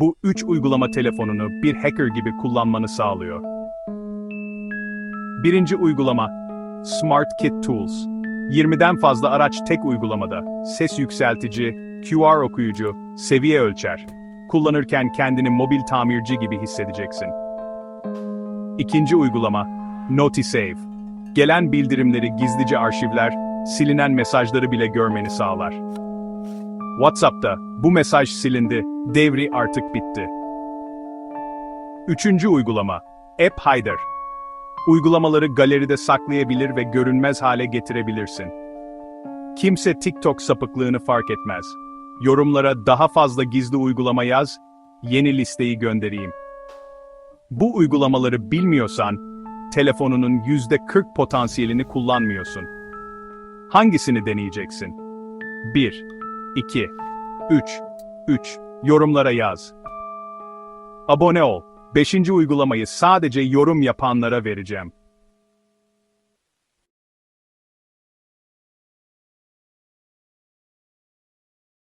Bu üç uygulama telefonunu bir hacker gibi kullanmanı sağlıyor. Birinci uygulama, Smart Kit Tools. 20'den fazla araç tek uygulamada, ses yükseltici, QR okuyucu, seviye ölçer. Kullanırken kendini mobil tamirci gibi hissedeceksin. İkinci uygulama, NotiSave. Gelen bildirimleri gizlice arşivler, silinen mesajları bile görmeni sağlar. WhatsApp'ta, bu mesaj silindi, devri artık bitti. Üçüncü uygulama, App Hider. Uygulamaları galeride saklayabilir ve görünmez hale getirebilirsin. Kimse TikTok sapıklığını fark etmez. Yorumlara daha fazla gizli uygulama yaz, yeni listeyi göndereyim. Bu uygulamaları bilmiyorsan, telefonunun %40 potansiyelini kullanmıyorsun. Hangisini deneyeceksin? 1, 2, 3, 3. Yorumlara yaz. Abone ol. 5. uygulamayı sadece yorum yapanlara vereceğim.